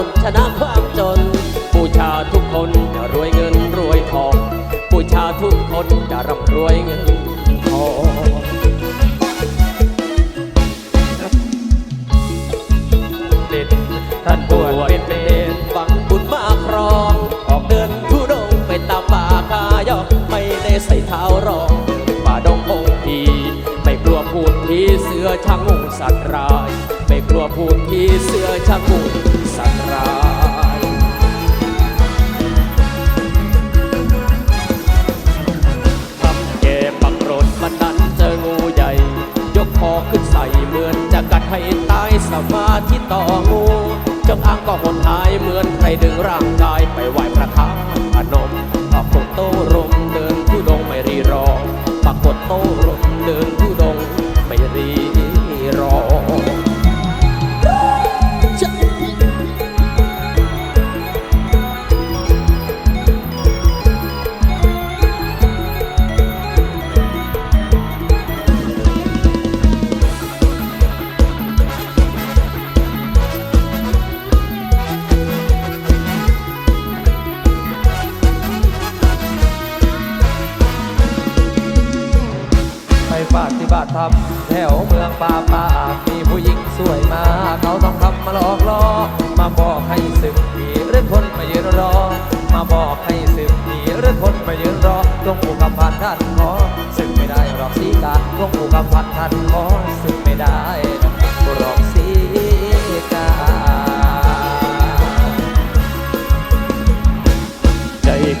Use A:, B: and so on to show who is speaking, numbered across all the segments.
A: นุนชนะความจน บูชาทุกคนจะรวยเงินรวยทอง บูชาทุกคนจะร่ำรวยเงินทองเด็ดท่านบวชเป็นเนรฝังบุญมาครอง ออกเดินทุดงไปตามป่าคายอกไม่ได้ใส่เท้ารองป่าดงพงพีไม่กลัวพูดผีเสือช่างมุงสัตว์ร้าย ไม่กลัวพูดผีเสือช่างมุง คอขึ้นใส่เหมือนจะกัดให้ตายสมาธิต่องูจงอางก็หดหายเหมือนใครดึงร่างกายไปไหวพระธาตุพนมปากกดโตรมเดินทุดงไม่รีรอปากกดโตรมเดินทุดงไม่รีรอ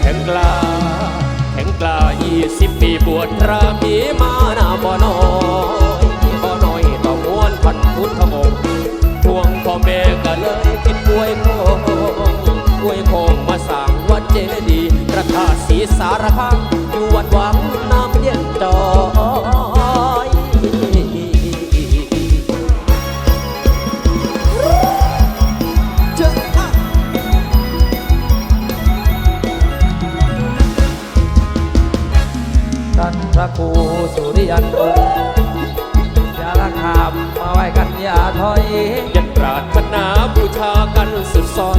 B: แข็งกล้า
A: แข็งกล้ายี่สิบปีบวชพระมีมาหน้าบ่อน้อยบ่อน้อยต่อมวนพันพุทธมงค์ทวงพ่อแม่ก็เลยคิดป่วยโคงป่วยโคงมาสร้างวัดเจดีย์พระธาตุศรีสารคามอยู่วัดวังนา อยั
B: นองค์อย่าละขามมาไหว้กันอย่าถอย
A: ยันปรารถนาบูชากันสุดซอน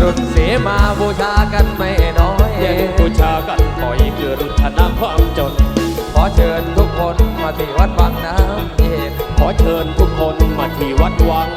B: รุ่นเสมาบูชากันไม่น้อย
A: ยันบูชากันปล่อยเกิดรุทนาความจน
B: ขอเชิญทุกคนมาที่วัดวังน้ำเย็น
A: ขอเชิญทุกคนมาที่วัดวัง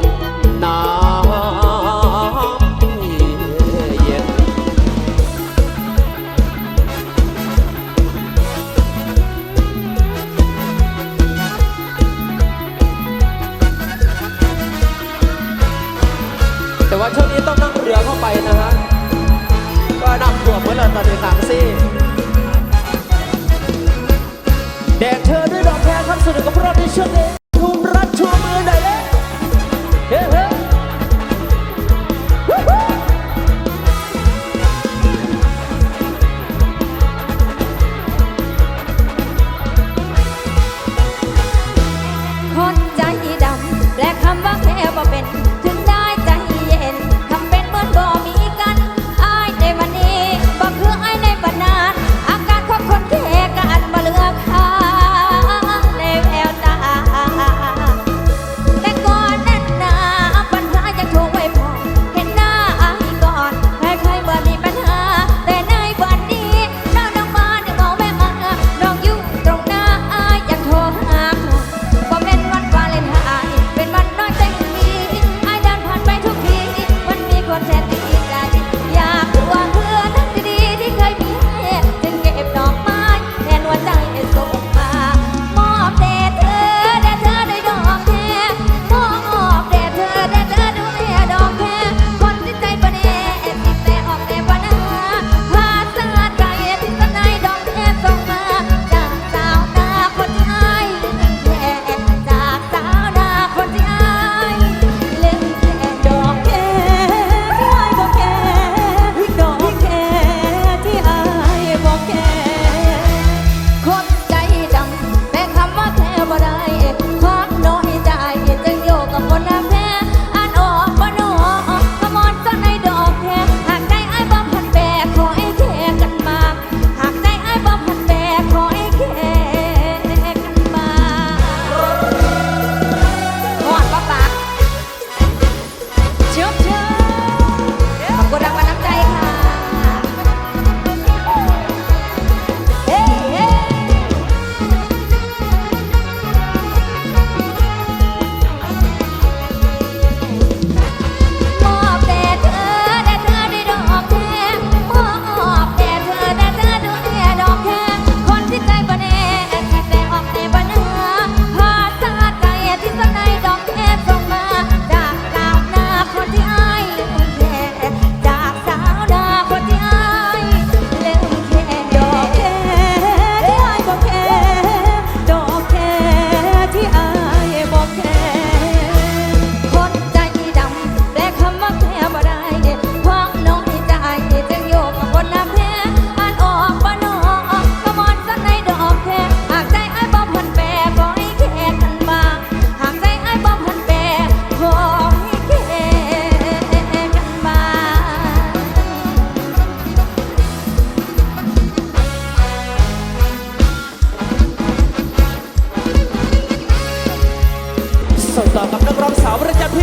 A: ตัวเหมือนเราตอนในต่างซี่แดกเธอด้วยดอกแคร์ครับสนุกกับพวกเราในช่วงนี้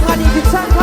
C: I need you. time.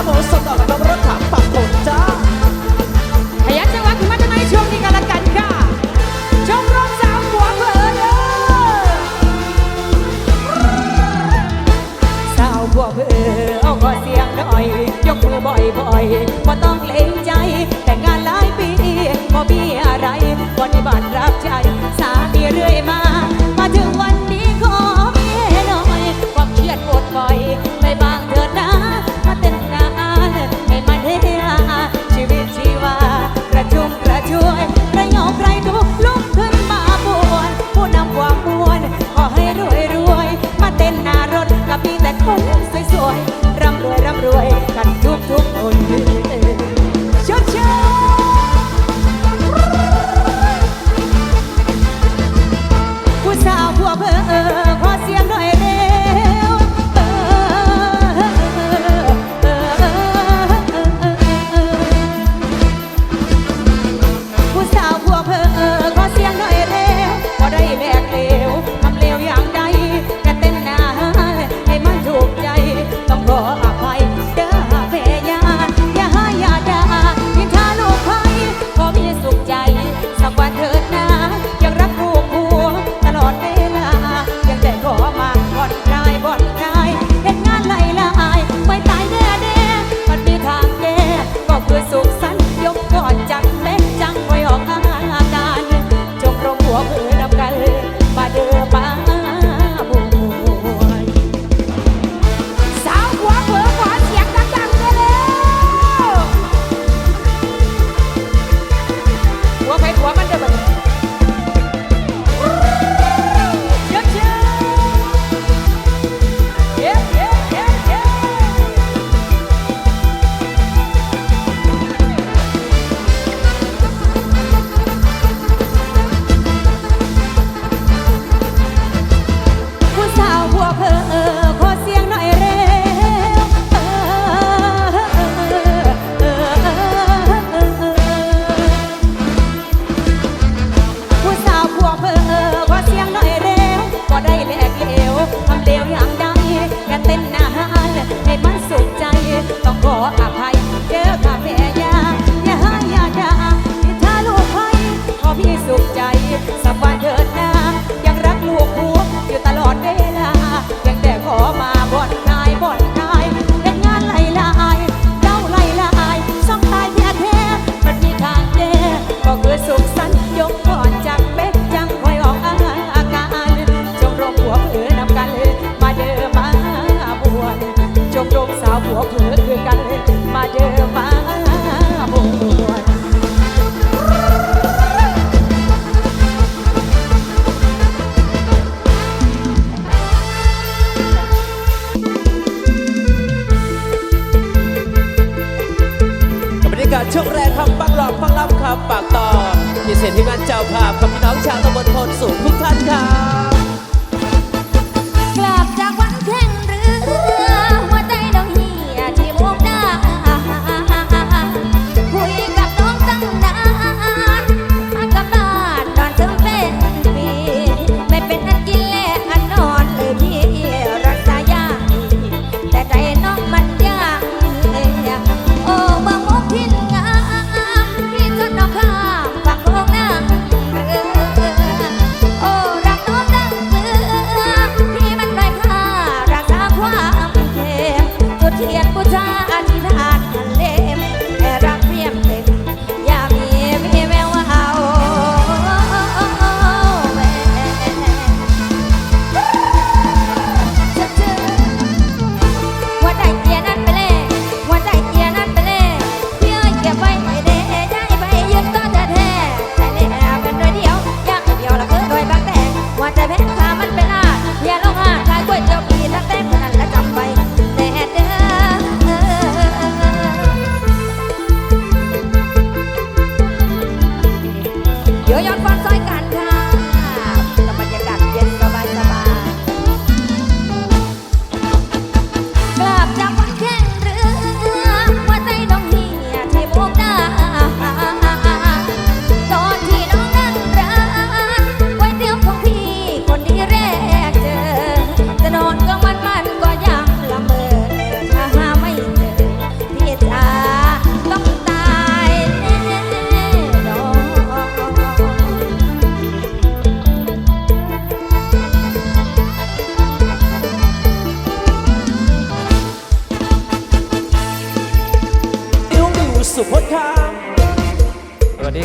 C: แต่เพชรขามันเป็นอาอย่าลงอาขายก๋วยเตี๋ยวปีทั้งเต็
A: ม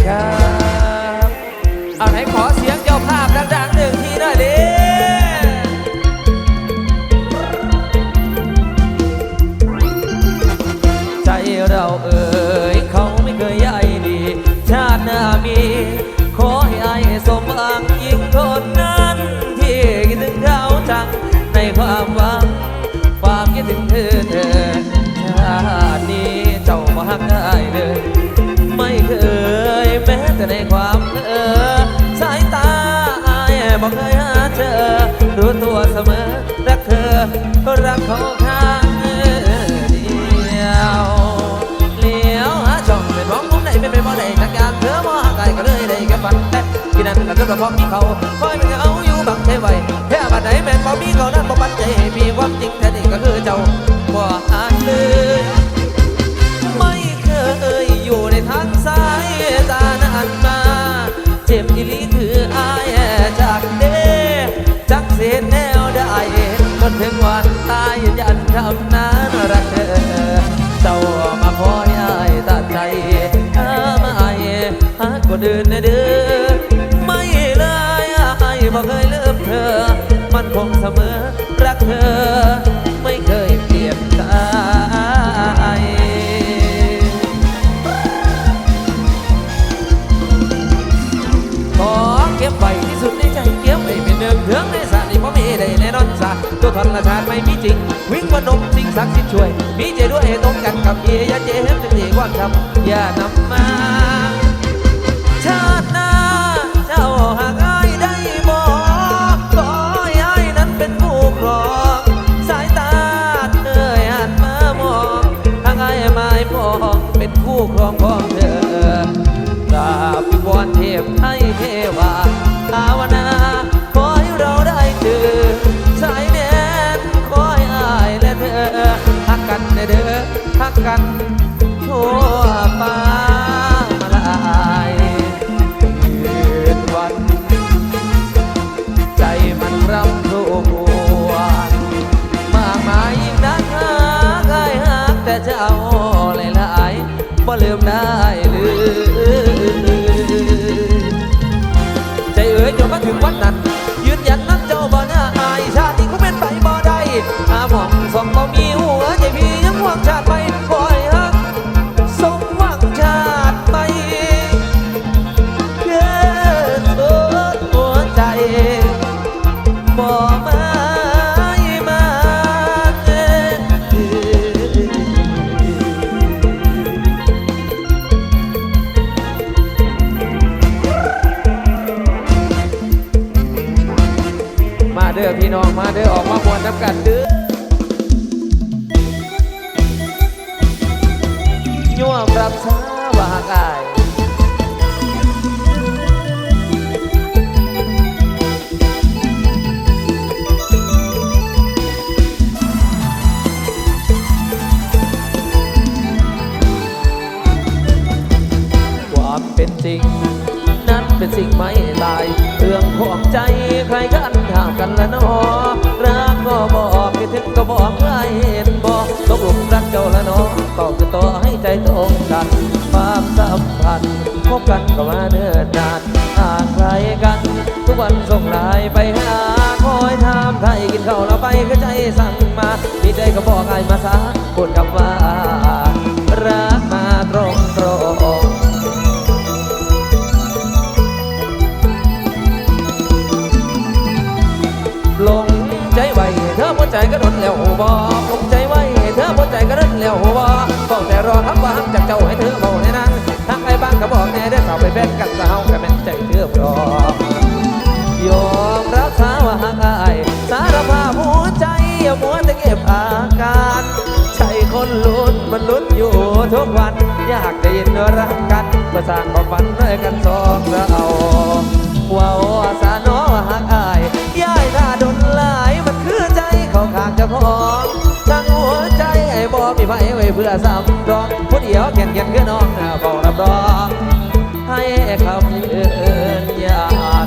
A: ครับ
B: เอาไหนขอเสียง นก็คือพราะมีเขาคอยเป็นเอาอยู่บังเทไว้แค่บัดไหนแม่นบ่มีเขานั้นบ่ปันใจให้มีความจริงแท้นี่ก็คือเจ้าบ่อาจเลยไม่เคยอยู่ในทางสายตานานมา เจ็บอีหลีคืออายจากเด้จักเสียแนวได้จนถึงวันตายยันคำนั้นรักเธอเจ้ามาคอยอายตัดใจหามาอายหาคนอื่นเด้อ รักเธอไม่เคยเปลี่ยนใจขอเก็บไว้ที่สุดในใจเก็บไว้เป็นเดิมเถืองในสานี่เพราะมีไเทพไห้เทวา ความเป็นจริง นั้นเป็นสิ่งไม่ตาย เรื่องของใจใครกันห่างกันละนอรักก็บอกคิดถึงก็บอกให้เห็นบอกตกหลุมรักเจ้าละนอก็คือต่อให้ใจตรงกันความสัมพันธ์พบกันก็มาเนิ่นนานห่างไกลกัน ทุกวันส่งไลน์ไปหาคอยถามใครกินข้าวเราไปก็ใจสั่งมามีใจก็บอกไอ้มาซาพูดคำว่า บอลงใจไว้เธอหัวใจก็รนแล้วบอบอกแต่รอคำว่าจากเจ้าให้เธอบอกในนั้นทางไอ้บ้างก็บอกแน่ได้สาวไปแบ่งกันสาวก็แม่นใจเธอพรอยอมรับสาวหากอายสารภาพหัวใจอย่ามัวแต่เก็บอาการใช่คนลุ้นมันลุ้นอยู่ทุกวัน อยากได้ยินรักกันก็สร้างความฝันด้วยกันสองเราาขางเจะพองทั้งหัวใจไอ้บ่มีไฟไว้เพื่อซ้ำรองผู้เดียวเขียนเขียนคือน้องเฝ้ารับรองให้คำยืนยัน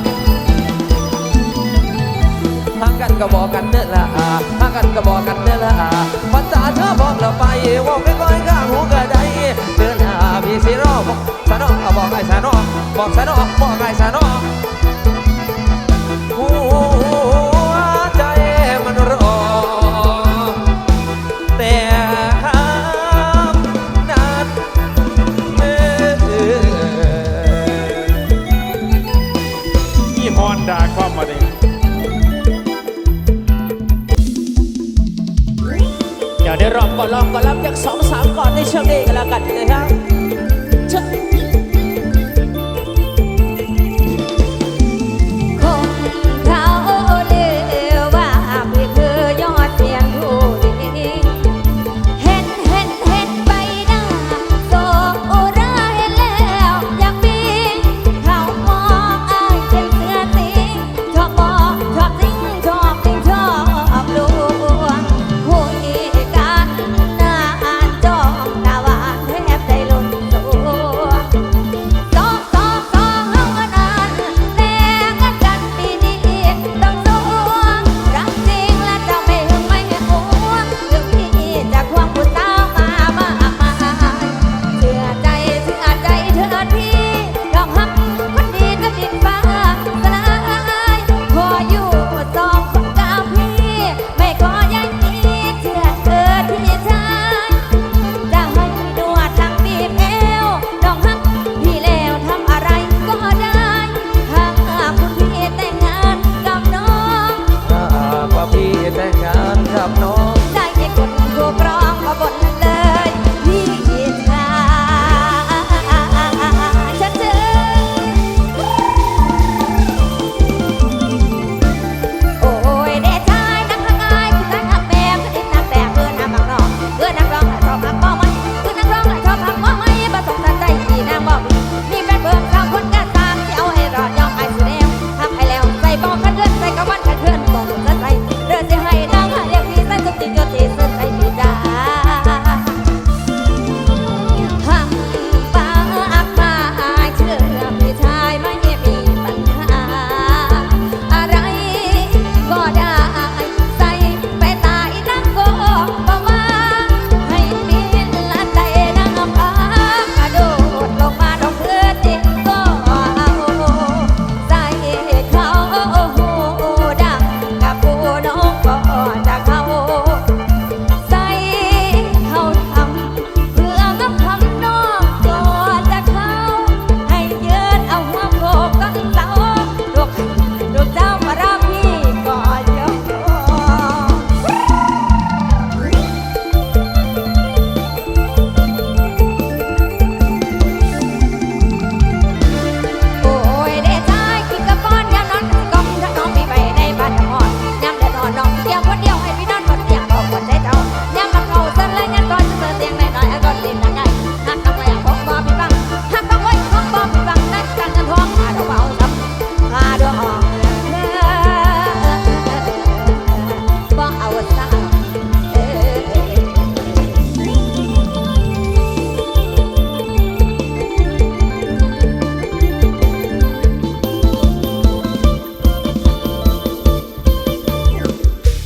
B: ทางกันก็บอกกันเด้อละทางกันก็บอกกันเด้อละภาษาเธอบอกเราไปว่าไม่ค่อยข้างหูก็ได้เดินหน้าบอกสนอเอาบอกไอ้สนอบอกสนอ